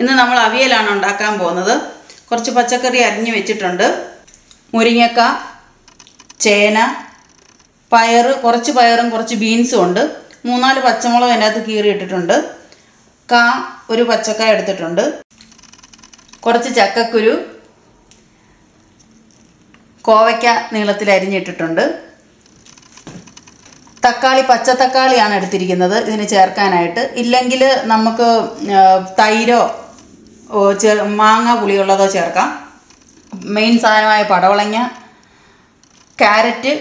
ഇന്ന് നമ്മൾ അവിയലാണ് ഉണ്ടാക്കാൻ പോകുന്നത്. കുറച്ച് പച്ചക്കറി അരിഞ്ഞു വെച്ചിട്ടുണ്ട്. മുരിങ്ങക്ക ചേന പയർ കുറച്ച് പയറും കുറച്ച് ബീൻസും ഉണ്ട്. മൂന്നാൽ പച്ചമുളക് അതിനകത്ത് കീറിയിട്ടിട്ടുണ്ട് കാ ഒരു പച്ചക്കായ എടുത്തിട്ടുണ്ട്. കുറച്ച് ചക്കക്കുരു കോവയ്ക്ക നീളത്തിൽ അരിഞ്ഞിട്ടിട്ടുണ്ട്. തക്കാളി പച്ച തക്കാളിയാണ് എടുത്തിരിക്കുന്നത്. ഇതിന് ചേർക്കാനായിട്ട്. ഇല്ലെങ്കിൽ നമുക്ക് തൈരോ മാങ്ങ പുളിയുള്ളതോ ചേർക്കാം. മെയിൻ സാധനമായ പടവളങ്ങ ക്യാരറ്റ്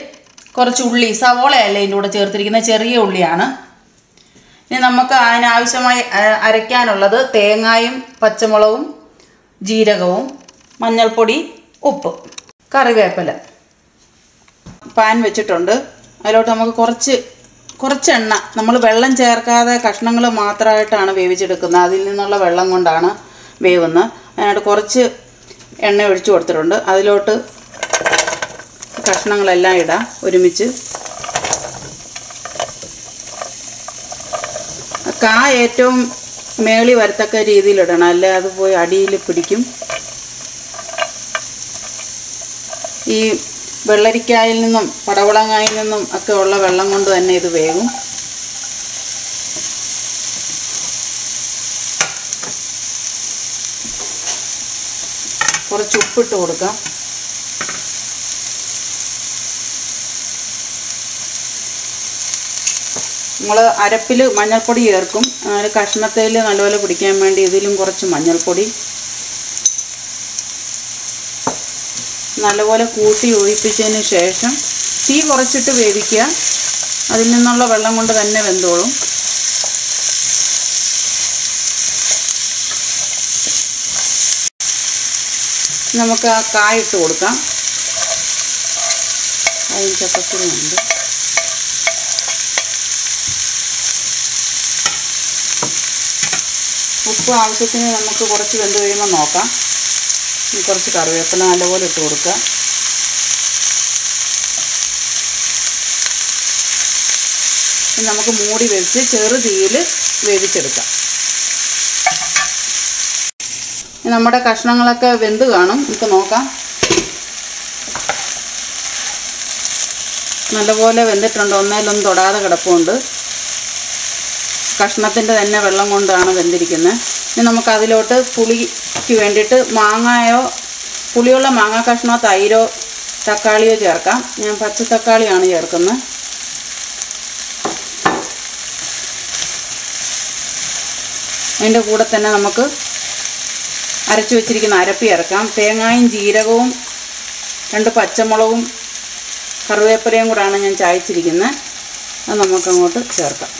കുറച്ച് ഉള്ളി സവോളയല്ല ഇതിന്റെ കൂടെ ചേർത്തിരിക്കുന്ന ചെറിയ ഉള്ളിയാണ്. ഇനി നമുക്ക് അതിനാവശ്യമായി അരയ്ക്കാനുള്ളത് തേങ്ങായും പച്ചമുളകും ജീരകവും മഞ്ഞൾപ്പൊടി ഉപ്പ് കറിവേപ്പില. പാൻ വെച്ചിട്ടുണ്ട്. അതിലോട്ട് നമുക്ക് കുറച്ച് കുറച്ച് എണ്ണ. നമ്മൾ വെള്ളം ചേർക്കാതെ കഷ്ണങ്ങൾ മാത്രമായിട്ടാണ് വേവിച്ചെടുക്കുന്നത്. അതിൽ നിന്നുള്ള വെള്ളം കൊണ്ടാണ് വേവുന്നത് അതിനായിട്ട് കുറച്ച് എണ്ണ ഒഴിച്ചു കൊടുത്തിട്ടുണ്ട്. അതിലോട്ട് കഷ്ണങ്ങളെല്ലാം ഇടാം. ഒരുമിച്ച്. കാ ഏറ്റവും മേളി വരത്തക്ക രീതിയിൽ ഇടണം. അല്ലെ? അത് പോയി അടിയിൽ പിടിക്കും. ഈ വെള്ളരിക്കായിൽ നിന്നും പടവളങ്ങായിൽ നിന്നും ഒക്കെ ഉള്ള വെള്ളം കൊണ്ട് തന്നെ ഇത് വേകും കുറച്ച് ഉപ്പിട്ട് കൊടുക്കാം. നമ്മൾ അരപ്പിൽ മഞ്ഞൾപ്പൊടി ചേർക്കും. അതിൽ കഷ്ണത്തേൽ നല്ലപോലെ പിടിക്കാൻ വേണ്ടി ഇതിലും കുറച്ച് മഞ്ഞൾപ്പൊടി. നല്ലപോലെ കൂട്ടി ഒഴിപ്പിച്ചതിന് ശേഷം തീ കുറച്ചിട്ട് വേവിക്കുക. അതിൽ നിന്നുള്ള വെള്ളം കൊണ്ട് തന്നെ വെന്തോളും. നമുക്ക് ആ കായിട്ട് കൊടുക്കാം. അതിന് ചപ്പക്കുരുണ്ട് ഉപ്പ് ആവശ്യത്തിന് നമുക്ക് കുറച്ച് വെന്ത് കഴിയുമ്പോൾ നോക്കാം. കുറച്ച് കറിവേപ്പില നല്ലപോലെ ഇട്ട് കൊടുക്കുക. നമുക്ക് മൂടി വെച്ച് ചെറു തീയിൽ വേവിച്ചെടുക്കാം ഇനി നമ്മുടെ കഷ്ണങ്ങളൊക്കെ വെന്ത് കാണും. നമുക്ക് നോക്കാം. നല്ലപോലെ വെന്തിട്ടുണ്ട്. ഒന്നേലൊന്നും തൊടാതെ കിടപ്പുണ്ട്. കഷ്ണത്തിന്റെ തന്നെ വെള്ളം കൊണ്ടാണ് വെന്തിരിക്കുന്നത് ഇനി നമുക്ക് അതിലോട്ട് പുളിക്ക് വേണ്ടിയിട്ട് മാങ്ങയോ പുളിയുള്ള മാങ്ങാ കഷ്ണമോ തൈരോ തക്കാളിയോ ചേർക്കാം. ഞാൻ പച്ച തക്കാളിയാണ് ചേർക്കുന്നത് അതിന്റെ കൂടെ തന്നെ നമുക്ക് അരച്ചു വെച്ചിരിക്കുന്ന അരപ്പി ഇറക്കാം തേങ്ങായും ജീരകവും രണ്ട് പച്ചമുളകും കറിവേപ്പിലയും കൂടാണ് ഞാൻ ചായച്ചിരിക്കുന്നത്. അത് നമുക്കങ്ങോട്ട് ചേർക്കാം.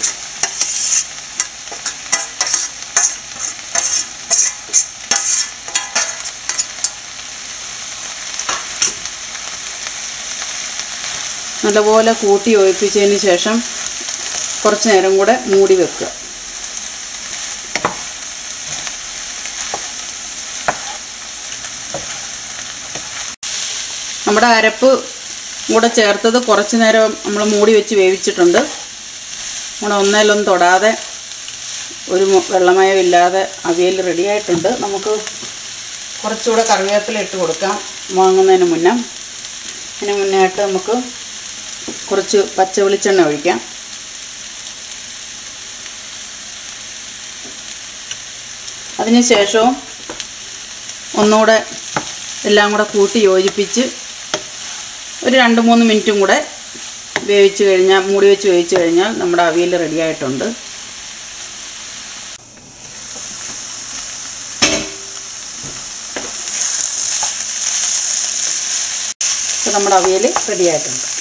നല്ലപോലെ കൂട്ടി ഒഴിപ്പിച്ചതിന് ശേഷം കുറച്ച് നേരം കൂടെ മൂടി വെക്കുക. നമ്മുടെ അരപ്പ് കൂടെ ചേർത്തത് കുറച്ച് നേരം നമ്മൾ മൂടി വെച്ച് വേവിച്ചിട്ടുണ്ട്. നമ്മുടെ ഒന്നേലൊന്നും തൊടാതെ ഒരു വെള്ളമയമില്ലാതെ അവിയൽ റെഡിയായിട്ടുണ്ട് നമുക്ക് കുറച്ചുകൂടെ കറിവേപ്പില ഇട്ട് കൊടുക്കാം വാങ്ങുന്നതിന് മുന്നേ. അതിന് മുന്നേ ആയിട്ട് നമുക്ക് കുറച്ച് പച്ച വെളിച്ചെണ്ണ ഒഴിക്കാം. അതിന് ശേഷവും ഒന്നുകൂടെ എല്ലാം കൂടെ കൂട്ടി യോജിപ്പിച്ച് ഒരു രണ്ട് മൂന്ന് മിനിറ്റും കൂടെ വേവിച്ച് കഴിഞ്ഞാൽ മൂടി വെച്ച് വേവിച്ച് കഴിഞ്ഞാൽ നമ്മുടെ അവിയൽ റെഡിയായിട്ടുണ്ട് നമ്മുടെ അവിയൽ റെഡിയായിട്ടുണ്ട്